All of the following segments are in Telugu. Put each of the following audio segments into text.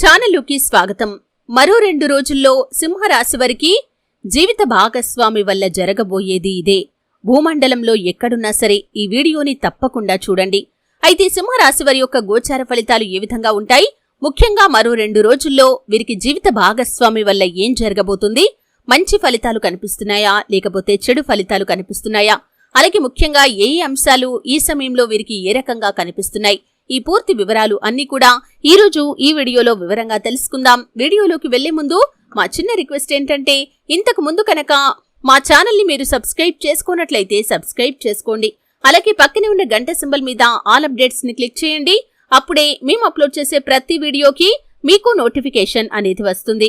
ఛానలుకి స్వాగతం. మరో రెండు రోజుల్లో సింహరాశి వారికి జీవిత భాగస్వామి వల్ల జరగబోయేది ఇదే. భూమండలంలో ఎక్కడున్నా సరే ఈ వీడియోని తప్పకుండా చూడండి. అయితే సింహరాశి వారి యొక్క గోచార ఫలితాలు ఏ విధంగా ఉంటాయి? ముఖ్యంగా మరో రెండు రోజుల్లో వీరికి జీవిత భాగస్వామి వల్ల ఏం జరగబోతుంది? మంచి ఫలితాలు కనిపిస్తున్నాయా? లేకపోతే చెడు ఫలితాలు కనిపిస్తున్నాయా? అలాగే ముఖ్యంగా ఏ అంశాలు ఈ సమయంలో వీరికి ఏ రకంగా కనిపిస్తున్నాయి? ఈ పూర్తి వివరాలు అన్ని కూడా ఈ రోజు ఈ వీడియోలో వివరంగా తెలుసుకుందాం. వీడియోలోకి వెళ్ళే ముందు మా చిన్న రిక్వెస్ట్ ఏంటంటే ఇంతకు ముందు కనుక మా ఛానల్ని మీరు సబ్స్క్రైబ్ చేసుకున్నట్లయితే సబ్స్క్రైబ్ చేసుకోండి. అలాగే పక్కనే ఉన్న గంట సింబల్ మీద ఆల్ అప్డేట్స్ని క్లిక్ చేయండి. అప్పుడే మేము అప్లోడ్ చేసే ప్రతి వీడియోకి మీకు నోటిఫికేషన్ అనేది వస్తుంది.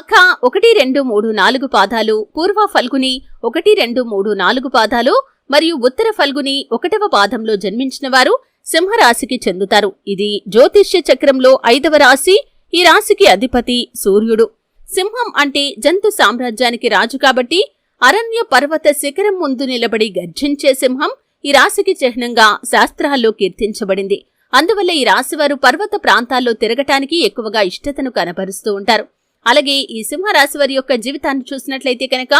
అఖ ఒకటి రెండు మూడు నాలుగు పాదాలు పూర్వ ఫల్గుని ఒకటి రెండు మూడు నాలుగు పాదాలు మరియు ఉత్తర ఫల్గుని ఒకటవ పాదంలో జన్మించిన వారు సింహరాశికి చెందుతారు. ఇది జ్యోతిష్య చక్రంలో ఐదవ రాశి ఈ రాశికి అధిపతి సూర్యుడు. సింహం అంటే జంతు సామ్రాజ్యానికి రాజు కాబట్టి అరణ్య పర్వత శిఖరం ముందు నిలబడి గర్జించే సింహం ఈ రాశికి చిహ్నంగా శాస్త్రాల్లో కీర్తించబడింది. అందువల్ల ఈ రాశివారు పర్వత ప్రాంతాల్లో తిరగటానికి ఎక్కువగా ఇష్టతను కనబరుస్తూ ఉంటారు. అలాగే ఈ సింహరాశి వారి యొక్క జీవితాన్ని చూసినట్లయితే కనుక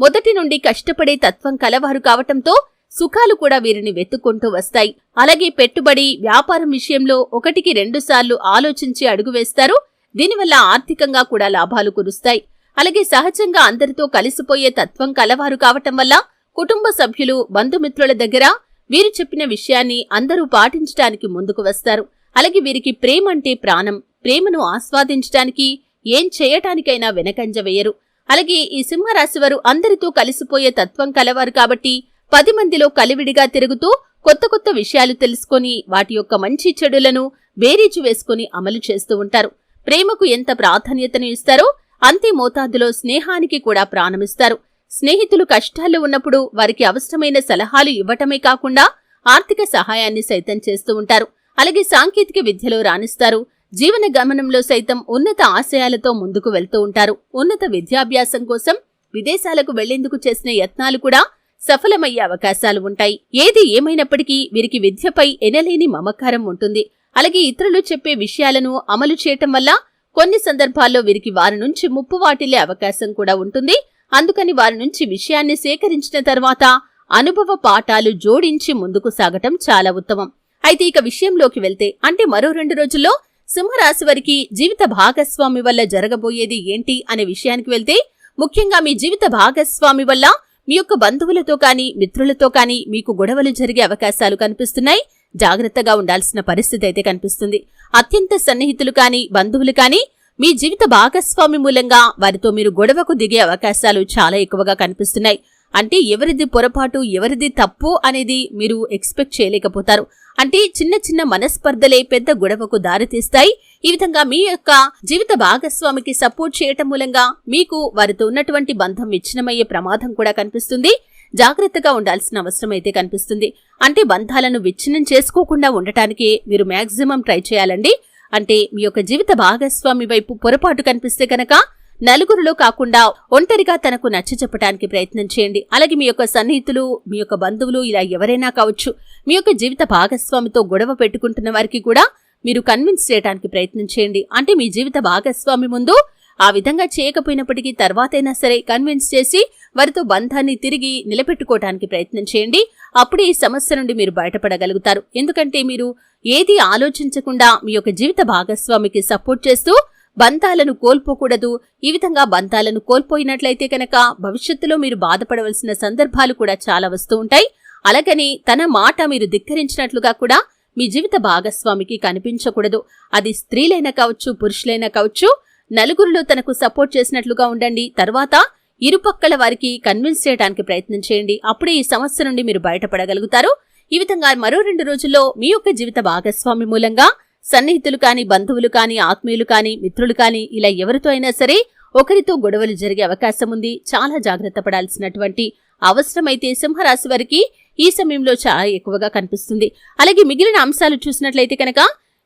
మొదటి నుండి కష్టపడే తత్వం కలవారు కావటంతో సుఖాలు కూడా వీరిని వెతుక్కుంటూ వస్తాయి. అలాగే పెట్టుబడి వ్యాపారం విషయంలో ఒకటికి రెండు సార్లు ఆలోచించి అడుగు వేస్తారు. దీనివల్ల ఆర్థికంగా కూడా లాభాలు కురుస్తాయి. అలాగే సహజంగా అందరితో కలిసిపోయే తత్వం కలవారు కావటం వల్ల కుటుంబ సభ్యులు బంధుమిత్రుల దగ్గర వీరు చెప్పిన విషయాన్ని అందరూ పాటించడానికి ముందుకు వస్తారు. అలాగే వీరికి ప్రేమ అంటే ప్రాణం. ప్రేమను ఆస్వాదించడానికి ఏం చేయటానికైనా వెనకంజ వేయరు. అలాగే ఈ సింహరాశివారు అందరితో కలిసిపోయే తత్వం కలవారు కాబట్టి పది మందిలో కలివిడిగా తిరుగుతూ కొత్త కొత్త విషయాలు తెలుసుకొని వాటి యొక్క మంచి చెడులను బేరీజు వేసుకుని అమలు చేస్తూ ఉంటారు. ప్రేమకు ఎంత ప్రాధాన్యతను ఇస్తారో అంతే మోతాదులో స్నేహానికి కూడా ప్రాణమిస్తారు. స్నేహితులు కష్టాల్లో ఉన్నప్పుడు వారికి అవసరమైన సలహాలు ఇవ్వటమే కాకుండా ఆర్థిక సహాయాన్ని సైతం చేస్తూ ఉంటారు. అలాగే సాంకేతిక విద్యలో రాణిస్తారు. జీవన గమనంలో సైతం ఉన్నత ఆశయాలతో ముందుకు వెళ్తూ ఉంటారు. ఉన్నత విద్యాభ్యాసం కోసం విదేశాలకు వెళ్ళేందుకు చేసిన యత్నాలు కూడా సఫలమయ్యే అవకాశాలు ఉంటాయి. ఏది ఏమైనప్పటికీ వీరికి విద్యపై ఎనలేని మమకారం ఉంటుంది. అలాగే ఇతరులు చెప్పే విషయాలను అమలు చేయటం వల్ల కొన్ని సందర్భాల్లో వీరికి వారి నుంచి ముప్పు వాటిల్లే అవకాశం కూడా ఉంటుంది. అందుకని వారి నుంచి విషయాన్ని సేకరించిన తర్వాత అనుభవ పాఠాలు జోడించి ముందుకు సాగటం చాలా ఉత్తమం. అయితే ఇక విషయంలోకి వెళ్తే అంటే మరో రెండు రోజుల్లో సింహరాశి వారికి జీవిత భాగస్వామి వల్ల జరగబోయేది ఏంటి అనే విషయానికి వెళ్తే ముఖ్యంగా మీ జీవిత భాగస్వామి వల్ల మీ యొక్క బంధువులతో కానీ మిత్రులతో కానీ మీకు గొడవలు జరిగే అవకాశాలు కనిపిస్తున్నాయి. జాగ్రత్తగా ఉండాల్సిన పరిస్థితి అయితే కనిపిస్తుంది. అత్యంత సన్నిహితులు కానీ బంధువులు కానీ మీ జీవిత భాగస్వామి మూలంగా వారితో మీరు గొడవకు దిగే అవకాశాలు చాలా ఎక్కువగా కనిపిస్తున్నాయి. అంటే ఎవరిది పొరపాటు ఎవరిది తప్పు అనేది మీరు ఎక్స్పెక్ట్ చేయలేకపోతారు. అంటే చిన్న చిన్న మనస్పర్ధలే పెద్ద గొడవకు దారితీస్తాయి. ఈ విధంగా మీ యొక్క జీవిత భాగస్వామికి సపోర్ట్ చేయటం మూలంగా మీకు వారితో ఉన్నటువంటి బంధం విచ్ఛిన్నమయ్యే ప్రమాదం కూడా కనిపిస్తుంది. జాగ్రత్తగా ఉండాల్సిన అవసరం అయితే కనిపిస్తుంది. అంటే బంధాలను విచ్ఛిన్నం చేసుకోకుండా ఉండటానికి మీరు మాక్సిమం ట్రై చేయాలండి. అంటే మీ యొక్క జీవిత భాగస్వామి వైపు పొరపాటు కనిపిస్తే కనుక నలుగురిలో కాకుండా ఒంటరిగా తనకు నచ్చ చెప్పడానికి ప్రయత్నం చేయండి. అలాగే మీ యొక్క సన్నిహితులు మీ యొక్క బంధువులు ఇలా ఎవరైనా కావచ్చు మీ యొక్క జీవిత భాగస్వామితో గొడవ పెట్టుకుంటున్న వారికి కూడా మీరు కన్విన్స్ చేయడానికి ప్రయత్నం చేయండి. అంటే మీ జీవిత భాగస్వామి ముందు ఆ విధంగా చేయకపోయినప్పటికీ తర్వాతైనా సరే కన్విన్స్ చేసి వారితో బంధాన్ని తిరిగి నిలబెట్టుకోవడానికి ప్రయత్నం చేయండి. అప్పుడే ఈ సమస్య నుండి మీరు బయటపడగలుగుతారు. ఎందుకంటే మీరు ఏది ఆలోచించకుండా మీ యొక్క జీవిత భాగస్వామికి సపోర్ట్ చేస్తూ బంతాలను కోల్పోకూడదు. ఈ విధంగా బంతాలను కోల్పోయినట్లయితే కనుక భవిష్యత్తులో మీరు బాధపడవలసిన సందర్భాలు కూడా చాలా వస్తూ ఉంటాయి. అలాగని తన మాట మీరు ధిక్కరించినట్లుగా కూడా మీ జీవిత భాగస్వామికి కనిపించకూడదు. అది స్త్రీలైనా కావచ్చు పురుషులైనా కావచ్చు నలుగురిలో తనకు సపోర్ట్ చేసినట్లుగా ఉండండి. తర్వాత ఇరుపక్కల వారికి కన్విన్స్ చేయడానికి ప్రయత్నం చేయండి. అప్పుడే ఈ సమస్య నుండి మీరు బయటపడగలుగుతారు. ఈ విధంగా మరో రెండు రోజుల్లో మీ యొక్క జీవిత భాగస్వామి మూలంగా సన్నిహితులు కాని బంధువులు కాని ఆత్మీయులు కాని మిత్రులు కాని ఇలా ఎవరితో అయినా సరే ఒకరితో గొడవలు జరిగే అవకాశం ఉంది. చాలా జాగ్రత్త పడాల్సినటువంటి అవసరమైతే సింహరాశి వారికి ఈ సమయంలో చాలా ఎక్కువగా కనిపిస్తుంది. అలాగే మిగిలిన అంశాలు చూసినట్లయితే కనుక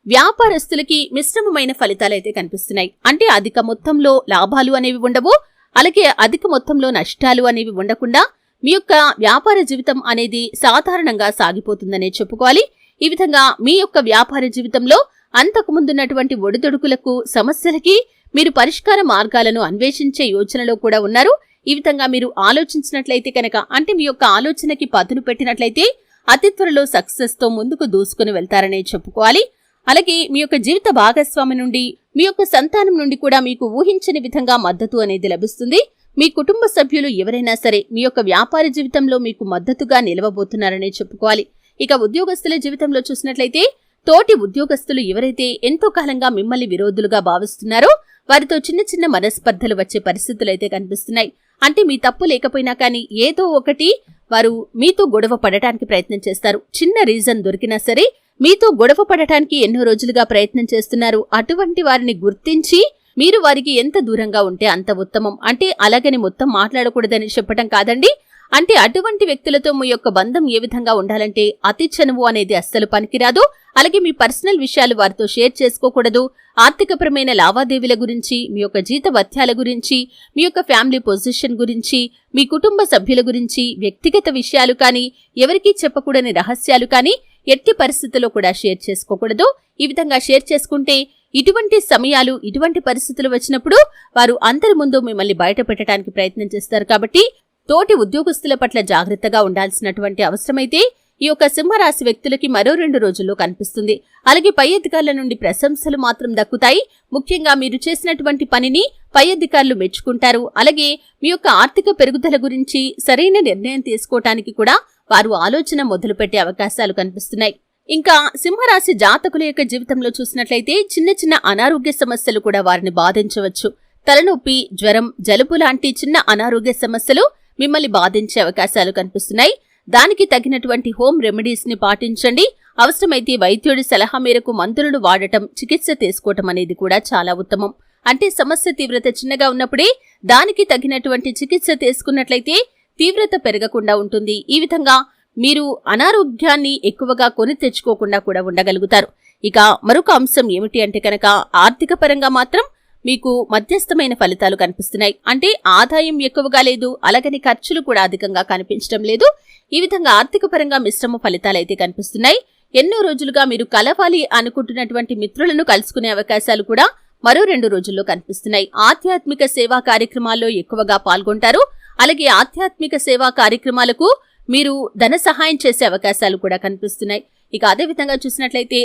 వ్యాపారస్తులకి మిశ్రమమైన ఫలితాలైతే కనిపిస్తున్నాయి. అంటే అధిక మొత్తంలో లాభాలు అనేవి ఉండవు. అలాగే అధిక మొత్తంలో నష్టాలు అనేవి ఉండకుండా మీ యొక్క వ్యాపార జీవితం అనేది సాధారణంగా సాగిపోతుందనే చెప్పుకోవాలి. ఈ విధంగా మీ యొక్క వ్యాపార జీవితంలో అంతకు ముందున్నటువంటి ఒడిదొడుకులకు సమస్యలకి మీరు పరిష్కార మార్గాలను అన్వేషించే యోచనలో కూడా ఉన్నారు. ఈ విధంగా మీరు ఆలోచించినట్లయితే కనుక అంటే మీ యొక్క ఆలోచనకి పదును పెట్టినట్లయితే అతి త్వరలో సక్సెస్తో ముందుకు దూసుకుని వెళ్తారనే చెప్పుకోవాలి. అలాగే మీ యొక్క జీవిత భాగస్వామి నుండి మీ యొక్క సంతానం నుండి కూడా మీకు ఊహించని విధంగా మద్దతు అనేది లభిస్తుంది. మీ కుటుంబ సభ్యులు ఎవరైనా సరే మీ యొక్క వ్యాపార జీవితంలో మీకు మద్దతుగా నిలవబోతున్నారనే చెప్పుకోవాలి. ఇక ఉద్యోగస్తుల జీవితంలో చూసినట్లయితే తోటి ఉద్యోగస్తులు ఎవరైతే ఎంతో కాలంగా మిమ్మల్ని విరోధులుగా భావిస్తున్నారో వారితో చిన్న చిన్న మనస్పర్ధలు వచ్చే పరిస్థితులు అయితే కనిపిస్తున్నాయి. అంటే మీ తప్పు లేకపోయినా కానీ ఏదో ఒకటి వారు మీతో గొడవ పడటానికి ప్రయత్నం చేస్తారు. చిన్న రీజన్ దొరికినా సరే మీతో గొడవ పడటానికి ఎన్నో రోజులుగా ప్రయత్నం చేస్తున్నారు. అటువంటి వారిని గుర్తించి మీరు వారికి ఎంత దూరంగా ఉంటే అంత ఉత్తమం. అంటే అలాగని మొత్తం మాట్లాడకూడదని చెప్పటం కాదండి. అంటే అటువంటి వ్యక్తులతో మీ యొక్క బంధం ఏ విధంగా ఉండాలంటే అతి చనువు అనేది అస్సలు పనికిరాదు. అలాగే మీ పర్సనల్ విషయాలు వారితో షేర్ చేసుకోకూడదు. ఆర్థికపరమైన లావాదేవీల గురించి మీ యొక్క జీత వత్యాల గురించి మీ యొక్క ఫ్యామిలీ పొజిషన్ గురించి మీ కుటుంబ సభ్యుల గురించి వ్యక్తిగత విషయాలు కానీ ఎవరికీ చెప్పకూడని రహస్యాలు కానీ ఎట్టి పరిస్థితుల్లో కూడా షేర్ చేసుకోకూడదు. ఈ విధంగా షేర్ చేసుకుంటే ఇటువంటి సమయాలు ఇటువంటి పరిస్థితులు వచ్చినప్పుడు వారు అందరి ముందు మిమ్మల్ని బయట పెట్టడానికి ప్రయత్నం చేస్తారు. కాబట్టి తోటి ఉద్యోగస్తుల పట్ల జాగ్రత్తగా ఉండాల్సినటువంటి అవసరమైతే ఈ యొక్క సింహరాశి వ్యక్తులకి మరో రెండు రోజుల్లో కనిపిస్తుంది. అలాగే పై అధికారుల నుండి ప్రశంసలు మాత్రం దక్కుతాయి. ముఖ్యంగా మీరు చేసినటువంటి పనిని పై అధికారులు మెచ్చుకుంటారు. అలాగే మీ యొక్క ఆర్థిక పెరుగుదల గురించి సరైన నిర్ణయం తీసుకోవటానికి కూడా వారు ఆలోచన మొదలుపెట్టే అవకాశాలు కనిపిస్తున్నాయి. ఇంకా సింహరాశి జాతకుల యొక్క జీవితంలో చూసినట్లయితే చిన్న చిన్న అనారోగ్య సమస్యలు కూడా వారిని బాధించవచ్చు. తలనొప్పి జ్వరం జలుబు లాంటి చిన్న అనారోగ్య సమస్యలు మిమ్మల్ని బాధించే అవకాశాలు కనిపిస్తున్నాయి. దానికి తగినటువంటి హోమ్ రెమెడీస్ని పాటించండి. అవసరమైతే వైద్యుడి సలహా మేరకు మందులను వాడటం చికిత్స తీసుకోవటం అనేది కూడా చాలా ఉత్తమం. అంటే సమస్య తీవ్రత చిన్నగా ఉన్నప్పుడే దానికి తగినటువంటి చికిత్స తీసుకున్నట్లయితే తీవ్రత పెరగకుండా ఉంటుంది. ఈ విధంగా మీరు అనారోగ్యాన్ని ఎక్కువగా కొని తెచ్చుకోకుండా కూడా ఉండగలుగుతారు. ఇక మరొక అంశం ఏమిటి అంటే కనుక ఆర్థిక పరంగా మాత్రం మీకు మధ్యస్థమైన ఫలితాలు కనిపిస్తున్నాయి. అంటే ఆదాయం ఎక్కువగా లేదు అలాగని ఖర్చులు కూడా అధికంగా కనిపించడం లేదు. ఈ విధంగా ఆర్థిక పరంగా మిశ్రమ ఫలితాలైతే కనిపిస్తున్నాయి. ఎన్నో రోజులుగా మీరు కలవాలి అనుకుంటున్నటువంటి మిత్రులను కలుసుకునే అవకాశాలు కూడా మరో రెండు రోజుల్లో కనిపిస్తున్నాయి. ఆధ్యాత్మిక సేవా కార్యక్రమాల్లో ఎక్కువగా పాల్గొంటారు. అలాగే ఆధ్యాత్మిక సేవా కార్యక్రమాలకు మీరు ధన సహాయం చేసే అవకాశాలు కూడా కనిపిస్తున్నాయి. ఇక అదే విధంగా చూసినట్లయితే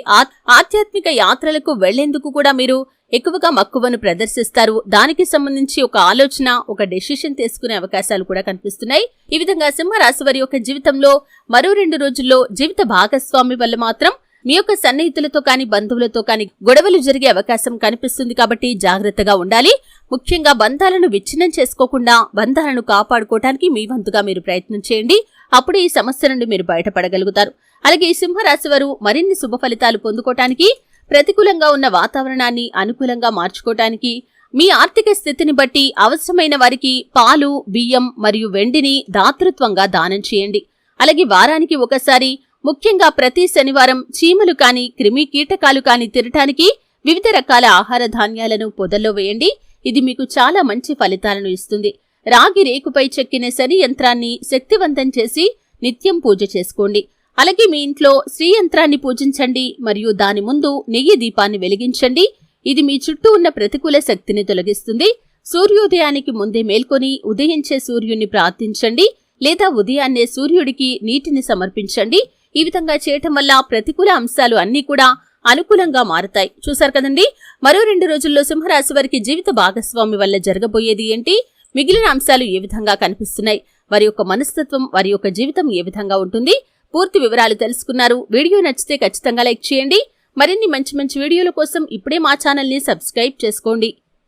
ఆధ్యాత్మిక యాత్రలకు వెళ్ళేందుకు కూడా మీరు ఎక్కువగా మక్కువను ప్రదర్శిస్తారు. దానికి సంబంధించి ఒక ఆలోచన ఒక డెసిషన్ తీసుకునే అవకాశాలు కూడా కనిపిస్తున్నాయి. ఈ విధంగా సింహరాశి వారి యొక్క జీవితంలో మరో రెండు రోజుల్లో జీవిత భాగస్వామి వల్ల మాత్రం మీ యొక్క సన్నిహితులతో కానీ బంధువులతో కానీ గొడవలు జరిగే అవకాశం కనిపిస్తుంది కాబట్టి జాగ్రత్తగా ఉండాలి. ముఖ్యంగా బంధాలను విచ్ఛిన్నం చేసుకోకుండా బంధాలను కాపాడుకోవటానికి మీ వంతుగా మీరు ప్రయత్నం చేయండి. అప్పుడు ఈ సమస్య నుండి మీరు బయటపడగలుగుతారు. అలాగే ఈ సింహరాశి వారు మరిన్ని శుభ ఫలితాలు పొందుకోవటానికి ప్రతికూలంగా ఉన్న వాతావరణాన్ని అనుకూలంగా మార్చుకోవటానికి మీ ఆర్థిక స్థితిని బట్టి అవసరమైన వారికి పాలు బియ్యం మరియు వెండిని దాతృత్వంగా దానం చేయండి. అలాగే వారానికి ఒకసారి ముఖ్యంగా ప్రతి శనివారం చీమలు కాని క్రిమి కీటకాలు కాని తినటానికి వివిధ రకాల ఆహార ధాన్యాలను పొదల్లో వేయండి. ఇది మీకు చాలా మంచి ఫలితాలను ఇస్తుంది. రాగి రేకుపై చెక్కిన శని యంత్రాన్ని శక్తివంతం చేసి నిత్యం పూజ చేసుకోండి. అలాగే మీ ఇంట్లో శ్రీ యంత్రాన్ని పూజించండి మరియు దాని ముందు నెయ్యి దీపాన్ని వెలిగించండి. ఇది మీ చుట్టూ ఉన్న ప్రతికూల శక్తిని తొలగిస్తుంది. సూర్యోదయానికి ముందే మేల్కొని ఉదయించే సూర్యుని ప్రార్థించండి లేదా ఉదయాన్నే సూర్యుడికి నీటిని సమర్పించండి. ఈ విధంగా చేయటం వల్ల ప్రతికూల అంశాలు అన్నీ కూడా అనుకూలంగా మారుతాయి. చూశారు కదండి? మరో రెండు రోజుల్లో సింహరాశి వారికి జీవిత భాగస్వామి వల్ల జరగబోయేది ఏంటి? మిగిలిన అంశాలు ఏ విధంగా కనిపిస్తున్నాయి? వారి యొక్క మనస్తత్వం వారి యొక్క జీవితం ఏ విధంగా ఉంటుంది? పూర్తి వివరాలు తెలుసుకున్నారు. వీడియో నచ్చితే ఖచ్చితంగా లైక్ చేయండి. మరిన్ని మంచి మంచి వీడియోల కోసం ఇప్పుడే మా ఛానల్ని సబ్స్క్రైబ్ చేసుకోండి.